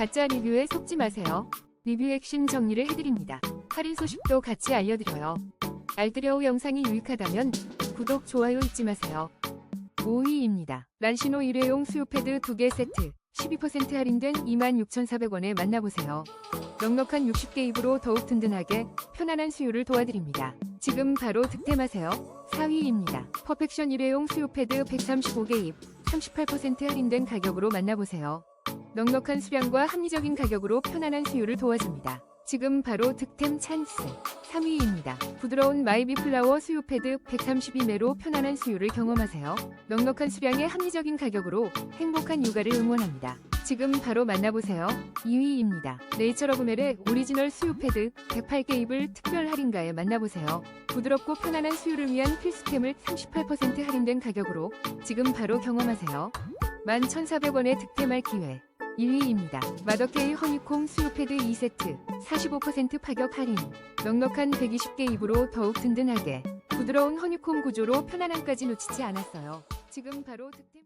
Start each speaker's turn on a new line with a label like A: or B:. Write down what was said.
A: 가짜 리뷰에 속지 마세요. 리뷰 핵심 정리를 해드립니다. 할인 소식도 같이 알려드려요. 알뜰여우 영상이 유익하다면 구독, 좋아요 잊지 마세요. 5위입니다. 란시노 일회용 수유 패드 2개 세트 12% 할인된 26,400원에 만나보세요. 넉넉한 60개 입으로 더욱 든든하게 편안한 수유를 도와드립니다. 지금 바로 득템하세요. 4위입니다. 퍼펙션 일회용 수유 패드 135개 입 38% 할인된 가격으로 만나보세요. 넉넉한 수량과 합리적인 가격으로 편안한 수유를 도와줍니다. 지금 바로 득템 찬스. 3위입니다. 부드러운 마이비 플라워 수유 패드 132매로 편안한 수유를 경험하세요. 넉넉한 수량의 합리적인 가격으로 행복한 육아를 응원합니다. 지금 바로 만나보세요. 2위입니다. 네이처러브 멜의 오리지널 수유 패드 108개 입을 특별 할인가에 만나보세요. 부드럽고 편안한 수유를 위한 필수템을 38% 할인된 가격으로 지금 바로 경험하세요. 11,400원에 득템할 기회. 1위입니다. 마더케이 허니콤 수유 패드 2세트 45% 파격 할인. 넉넉한 120개 입으로 더욱 든든하게 부드러운 허니콤 구조로 편안함까지 놓치지 않았어요. 지금 바로 득템